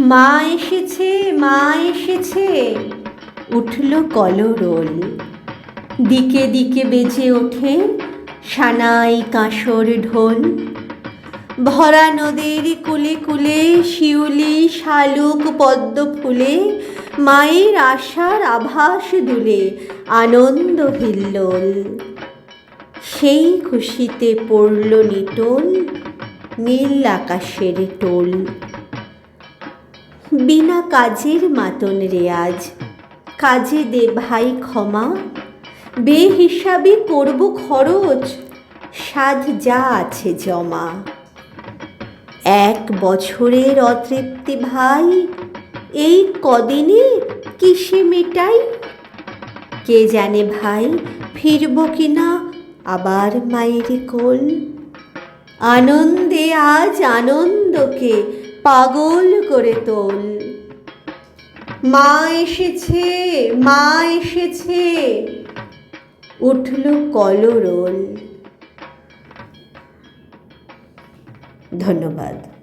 মা এসেছে মা এসেছে। উঠল কলরোল। দিকে দিকে বেজে ওঠে সানাই কাঁসর ঢোল। ভরা নদীর কুলে কুলে শিউলি, শালুক, পদ্ম ফুলে মায়ের আশার আভাস দুলে আনন্দ হিল্লোল। সেই খুশিতে পড়ল নিটোল, নীল আকাশের টোল। বিনা কাজের মাতন রেয়াজ কাজে দে ভাই ক্ষমা বে হিসাবে করব খরচ, সাজ যা আছে জমা। এক বছরের অতৃপ্তি ভাই, এই কদিনে কিসে মেটাই? কে জানে ভাই, ফিরব কিনা আবার মায়ের কোল? আনন্দে, আজ আনন্দকে পাগল করে তোল। মা এসেছে মা এসেছে। উঠল কলরোল। ধন্যবাদ।